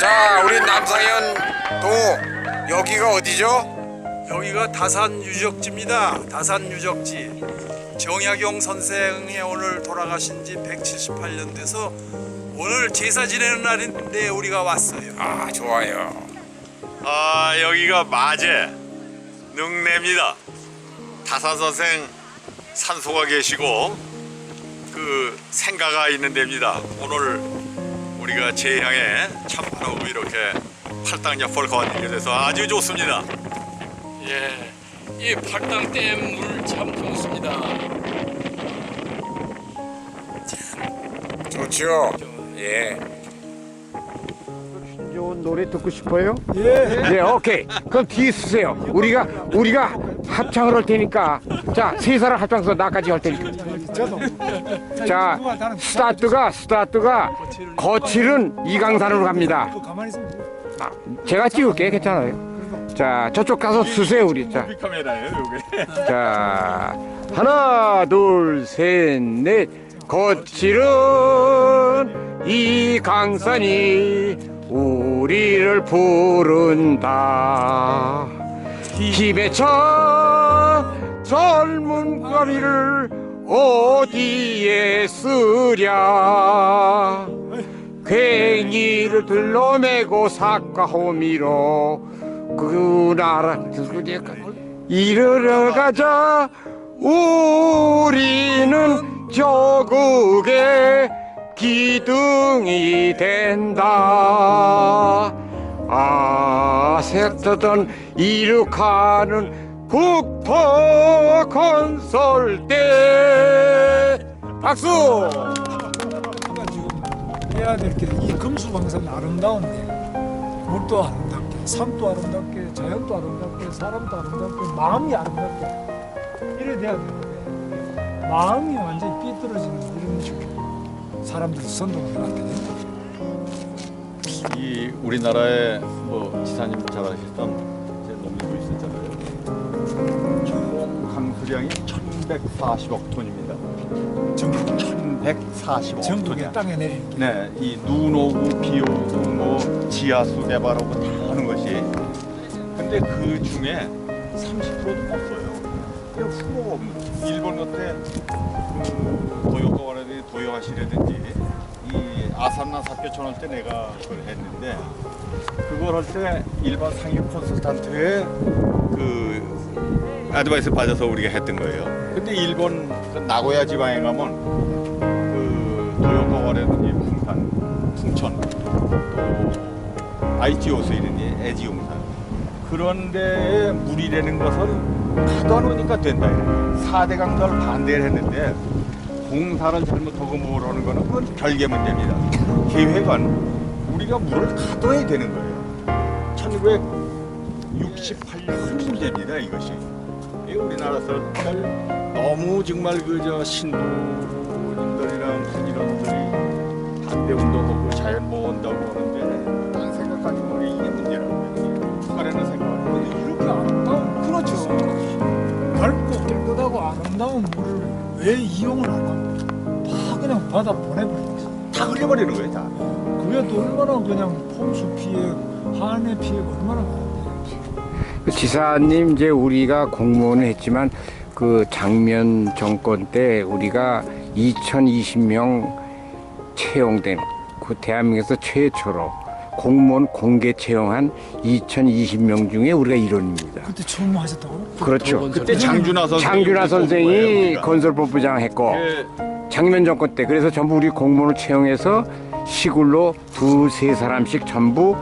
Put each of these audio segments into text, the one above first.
자, 우리 남상현 동호 여기가 어디죠? 여기가 다산 유적지입니다. 다산 유적지. 정약용 선생이 오늘 돌아가신 지 178년 돼서 오늘 제사 지내는 날인데 우리가 왔어요. 아, 좋아요. 아 여기가 마제 능내입니다. 다산 선생 산소가 계시고 그 생가가 있는 데입니다. 오늘 우리가 제향에 참판하고 이렇게 팔당역을 거니게 돼서 아주 좋습니다. 예, 이 팔당 댐 물참 좋습니다. 좋죠? 예. 좋은 노래 듣고 싶어요? 예. 네, 오케이. 그럼 뒤에 쓰세요. 우리가 우리가 합창을 할 테니까. 자, 세 사람 합창서 나까지 할 테니까. 자, 스타트가 스타트가 거칠은 이강산으로 갑니다. 아, 제가 찍을게 괜찮아요. 자, 저쪽 가서 쓰세요 우리. 자. 자, 하나, 둘, 셋, 넷. 거칠은 이 강산이 우리를 부른다. 힘에 차 젊은 까미를 어디에 쓰랴. 괭이를 들러매고 삭가호미로 그 나라 이르러 가자 우리는 조국의 기둥이 된다 아세트던 이룩하는 국토 건설대 박수! 해야 될 게 이 금수방산 아름다운데 물도 아름답게 삶도 아름답게 자연도 아름답게 사람도 아름답게 마음이 아름답게. 이래 돼야 되는데 마음이 완전히 삐뚤어지는 이런 식으로 사람들이 선동을 해놨게 된다. 이 우리나라의 뭐 지사님 잘 아시던 제 농민부 있었잖아요. 총 강수량이 1,140억 톤입니다. 전국 1,140억 전국의 톤이야. 땅에 내리는 게 네, 이 눈 오고 비 오고 뭐 지하수 개발하고 다 하는 것이. 근데 그 중에 30%도 없어요. 그냥 수가 없는. 일본 같은 그 도요가와라든지 도요하시라든지 이 아산나 사케촌 할 때 내가 그걸 했는데 그걸 할 때 일반 상위 콘서탄트의 그 아드바이스 받아서 우리가 했던 거예요. 근데 일본 그 나고야 지방에 가면 그 도요가와라든지 풍산, 풍천 또 아이치오스 이러니 애지용산 그런 데에 물이라는 것은 가다 놓으니까 된다. 4대 강조를 반대를 했는데 공사를 잘못하고 뭐라는 거는 그건 별개 문제입니다. 계획은 우리가 물을 가둬야 되는 거예요. 1968년 문제입니다, 이것이. 이 우리나라 사람들 너무 정말 그저 신도님들이랑 무슨 이런들이 반대 운동하고 자연 보호한다고 하는데 딴 생각하지 뭐 이게 문제라는 거예요. 북한에는 생각하는 근데 이렇게 아름다운 그렇죠 밝고 깨끗하고 아름다운 물을 왜 이용을 안 하고 바다 보내버리겠어 다 흘려버리는 거예요, 다. 그게 또 얼마나 그냥 홍수 피해 한해 피해가 얼마나 많은데 그 지사님 이제 우리가 공무원을 했지만 그 장면 정권 때 우리가 2,020명 채용된 그 대한민국에서 최초로 공무원 공개 채용한 2,020명 중에 우리가 일원입니다. 그때 처음 하셨다고요? 그렇죠. 그때 장준하 선생이 장준하 선생이 건설본부장 했고 예, 장면 정권 때 그래서 전부 우리 공무원을 채용해서 시골로 두세 사람씩 전부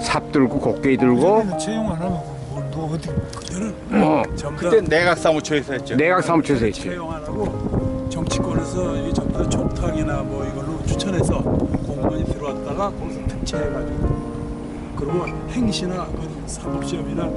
삽 들고 곡괭이 들고 채용 안 하면 뭘너 어디 그때는 어, 전부 그때 내각 사무처에서 했죠. 내각 사무처에서 했지. 채용 안 하고 정치권에서 이 전부 다 촉탁이나 뭐 이걸로 추천해서 공무원이 들어왔다가 거기서 특채해가지고 그리고 행시나 그 사법시험이나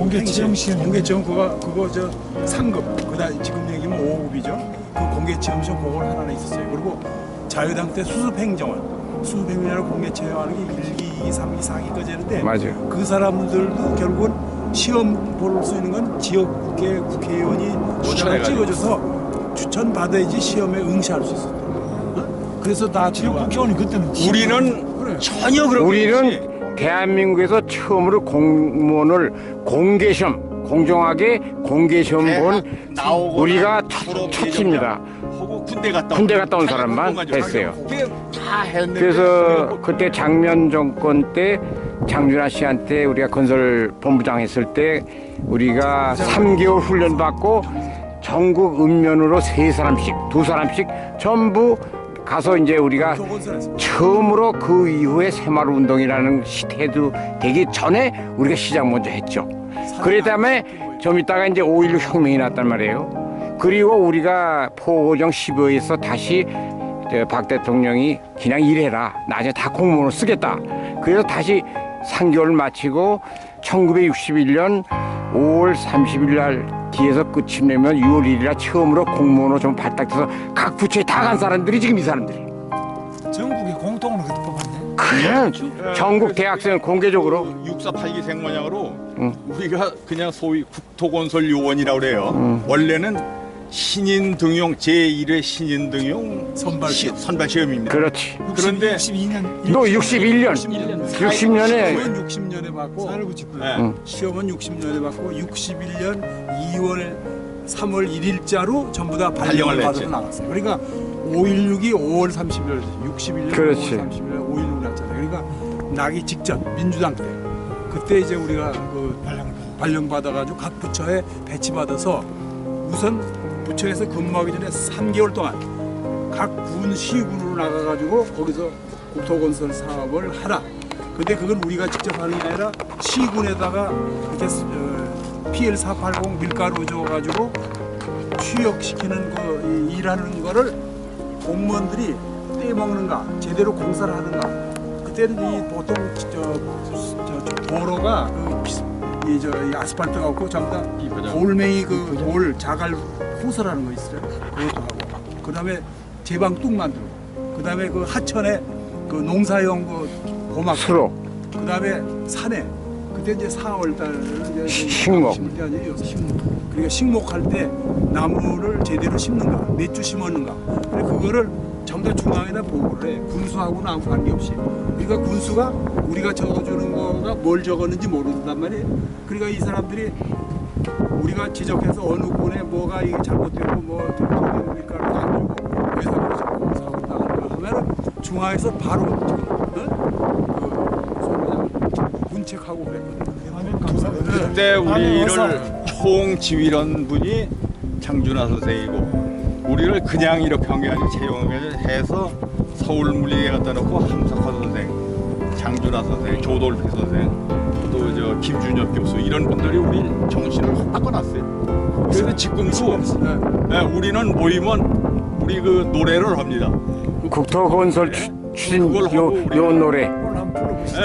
공개 행시, 채용 시험. 공개 채용 그거 그거 저 상급 그다 지금 얘기면 5급이죠. 그 공개 채용 시험 그걸 하나 있었어요. 그리고 자유당 때 수습 행정원 수습 행정원을 공개 채용하는 게 1기, 2, 3, 2, 4기까지 했는데 맞아요. 그 사람들도 결국은 시험 볼 수 있는 건 지역국회 국회의원이 추천해가지고. 찍어줘서 추천 받아야지 시험에 응시할 수 있었다. 어? 그래서 다 지역 들어가. 국회의원이 그때는 우리는. 전혀 그런 게 없이 우리는 대한민국에서 처음으로 공무원을 공개 시험 공정하게 공개 시험 본 나오고 우리가 첫, 첫입니다. 군대 갔다 군대 온 갔다 온 사람만 했어요. 그래서 그때 장면 정권 때 장준하 씨한테 우리가 건설 본부장 했을 때 우리가 3개월 훈련 받고 전국 읍면으로 세 사람씩 두 사람씩 전부 가서 이제 우리가 처음으로 그 이후에 새마을 운동이라는 시대도 되기 전에 우리가 시작 먼저 했죠. 그래 다음에 좀 있다가 이제 5.16 혁명이 났단 말이에요. 그리고 우리가 포고정 15에서 다시 저박 대통령이 그냥 일해라. 나중에 다 공무원으로 쓰겠다. 그래서 다시 3개월 마치고 1961년 5월 30일 날 뒤에서 끝이 내면 6월 1일 날 처음으로 공무원으로 좀 발탁돼서 각 부처에 다 간 사람들이 지금 이 사람들이. 전국에 공통으로 그때 뽑았네. 그냥 전국 대학생을 공개적으로 6482 생모양으로 응. 우리가 그냥 소위 국토건설 요원이라고 그래요. 원래는 신인 등용 제1회 신인 등용 선발 시. 선발 시험입니다. 그렇지. 그런데 62년 너 61년 60년에 시험은 60년에 받고 4월 99일. 네. 응. 시험은 60년에 받고 61년 2월 3월 1일자로 전부 다 발령을 발령을 받아서. 나갔어요. 그러니까 516이 5월 30일, 61년 그렇지. 5월 30일 516 났잖아요. 그러니까 나기 직전 민주당 때 그때 이제 우리가 그 발령 받아가지고 각 부처에 배치 받아서 우선 부처에서 근무하기 전에 3개월 동안 각 군 시군으로 나가가지고 거기서 국토건설 사업을 하라. 근데 그건 우리가 직접 하는 게 아니라 시군에다가 이렇게 어, PL480 밀가루 줘가지고 취역시키는 그 이- 일하는 거를 공무원들이 떼먹는가 제대로 공사를 하는가 그때는 이 보통 저, 저, 저 도로가 그 비- 이, 저, 이 아스팔트가 없고 전부 다. 돌멩이 그 돌 자갈 호설하는 거 있어요. 그것도 하고. 그 다음에 제방 뚝 만들고. 그 다음에 그 하천에 그 농사용 그 고막. 수로. 그 다음에 산에. 그때 이제 4월 달에 이제 식목. 심을 때 아니에요. 식목. 그러니까 식목할 때 나무를 제대로 심는가 몇 주 심었는가. 그래 그거를 전부 다 중앙에다 보고를 해. 군수하고는 아무 관계없이. 그러니까 군수가 우리가 적어주는 거가 뭘 적었는지 모른단 말이에요. 그러니까 이 사람들이 우리가 지적해서 어느 군에 뭐가 이게 잘못되고 뭐 대통령 밀가루도 안 주고 회사 그렇죠 공사하고 나가고 하면은 중앙에서 바로 지금 어? 그 그냥 문책하고 그랬거든. 감사합니다. 그때. 우리를 총지휘원 분이 장준하 선생이고 우리를 그냥 이렇게 한 게 아니고 채용을 해서 서울물리에 갖다 놓고 함석화 선생, 장준하 선생, 조돌피 선생, 또 저 김준엽 교수 이런 분들이 우리 정신을 확 바꿔놨어요. 그래서 지금도 네. 예, 우리는 모이면 우리 그 노래를 합니다. 국토건설 추, 추진 그걸 하고 요, 우리가- 요 노래.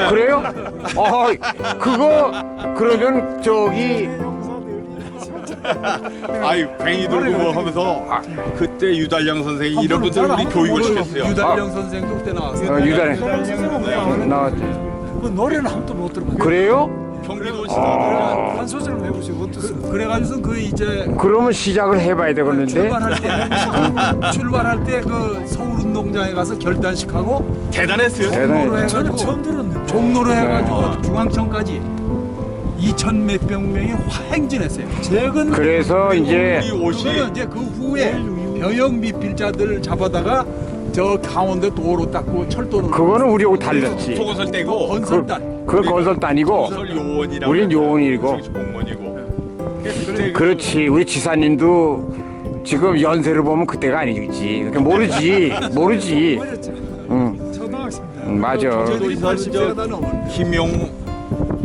그래요? 어 그거 그러면 저기 아유 괭이 들고 뭐 하면서 그때 유달량 선생이 이런 분들 우리 교육을 시켰어요. 유달령 선생도 그때 나왔어요. 어, 유달에 네. 나왔지 그 노래는 한 번도 못 들어봤어요. 그래요? 경기도 아. 시다. 한 소절 해보시고 어떠세요? 그래가지고 그 이제 그러면 시작을 해봐야 되겠는데 출발할 때 출발할 때 그 서울 운동장에 가서 결단식 하고 대단했어요. 대단해. 종로로 해가지고 처음 들었는데. 종로로 해가지고 네. 중앙청까지 2천 몇백 명이 화행진했어요. 최근 그래서 이제 우리 옷이 그거는 이제 그 후에 병역 미필자들 잡아다가 저 강원도 도로 닦고 철도로 그거는 우리하고 달렸지 속옷을 떼고 건설단 그 건설단이고 건설 요원이라고. 우린 요원이고. 공무원이고. 그때 그 그렇지 우리 지사님도 지금 연세를 보면 그때가 아니지 그러니까 모르지 모르지. 응, 초등학생입니다. 응 맞아 저도 이 사람 80세가 다저 넘었는데 김용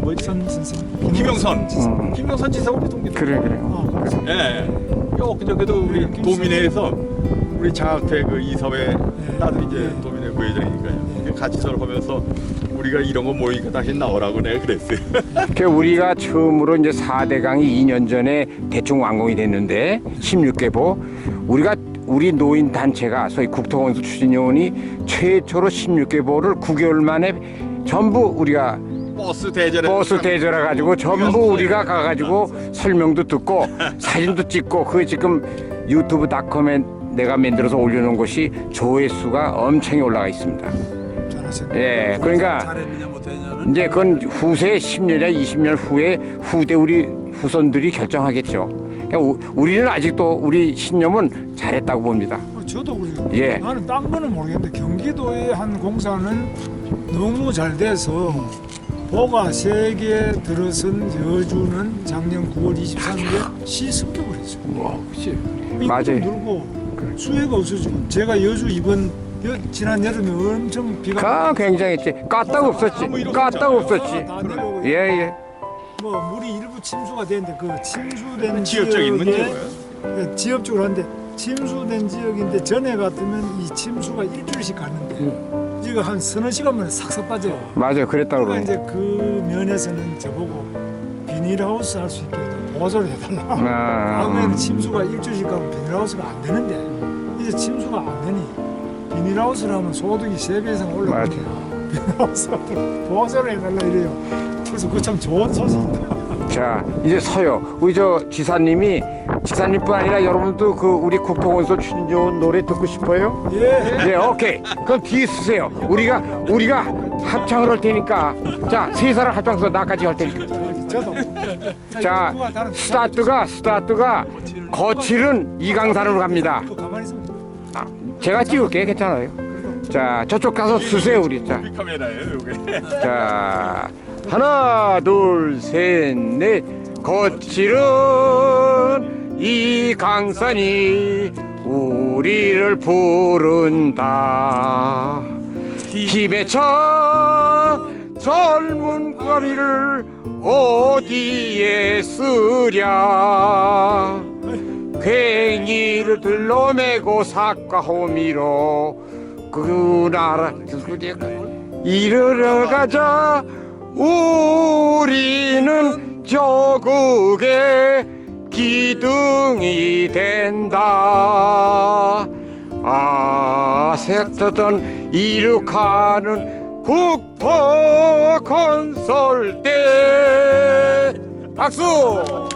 뭐지? 선 선생. 김영선. 응. 김영선 지사 우리 동기. 그래 그래 아, 그렇죠. 예. 요 그저께도 우리 도민회에서 우리 장학회 그 이사회 나도 이제 도민회 부회장이니까요. 같이 졸업하면서 우리가 이런 거 모이니까 다시 나오라고 내가 그랬어요. 그 우리가 처음으로 이제 4대강이 2년 전에 대충 완공이 됐는데 16개 보 우리가 우리 노인 단체가 소위 국토건설 추진요원이 최초로 16개 보를 9개월 만에 전부 우리가 버스 대절에 버스 대절해 가지고 전부 우리가 가 가지고 설명도 듣고 사진도 찍고 그 지금 유튜브닷컴에 내가 만들어서 올려놓은 것이 조회수가 엄청이 올라가 있습니다. 예, 그러니까 이제 그건 후세 10년이나 20년 후에 후대 우리 후손들이 결정하겠죠. 그러니까 우- 우리는 아직도 우리 신념은 잘했다고 봅니다. 어, 저도 그래요. 예. 나는 딴 거는 모르겠는데 경기도의 한 공사는 너무 잘 돼서 보가 세계 들어선 여주는 작년 9월 23일에 시승격을 했어요. 맞아요. 늘고 수해가 없어지고 제가 여주 이번 여, 지난 여름에 엄청 비가 아, 굉장했지. 까딱 없었지. 까딱 없었지. 예, 예. 뭐 물이 일부 침수가 되는데 그 침수된 지역적인 문제고요. 예, 지역적으로 하는데 침수된 지역인데 전에 같으면 이 침수가 일주일씩 갔는데 이거 한 서너 시간 만에 싹싹 빠져요. 맞아요. 그랬다고 그러니까 그러네. 이제 그 면에서는 저보고 비닐하우스 할 수 있게 보조를 해달라. 아, 다음에는 침수가 일주일씩 가면 비닐하우스가 안 되는데 이제 침수가 안 되니 비닐하우스를 하면 소득이 세 배 이상 올라가요. 비닐하우스를 보조를 해달라 이래요. 그래서 그거 참 좋은 소식이다. 자, 이제 서요. 우리 저 지사님이 지사님뿐 아니라 여러분도 그 우리 국토건설 추진 좋은 노래 듣고 싶어요? 예. 네, 오케이. 그럼 뒤에 쓰세요. 우리가 우리가 합창을 할 테니까. 자, 세 사람 합창서 나까지 할 테니까. 저도. 자, 스타트가 스타트가 거칠은 이강산으로 갑니다. 가만히 아, 제가 찍을게 괜찮아요. 자, 저쪽 가서 쓰세요 우리. 자, 우리 카메라예요, 요게. 자, 하나, 둘, 셋, 넷. 거칠은 이 강산이 우리를 부른다. 힘에 차 젊은 까미를 어디에 쓰랴. 괭이를 들러매고 삭과호미로 그 나라 이르러 가자 우리는 조국의 기둥이 된다. 아세트던 이룩하는 국토 건설대 박수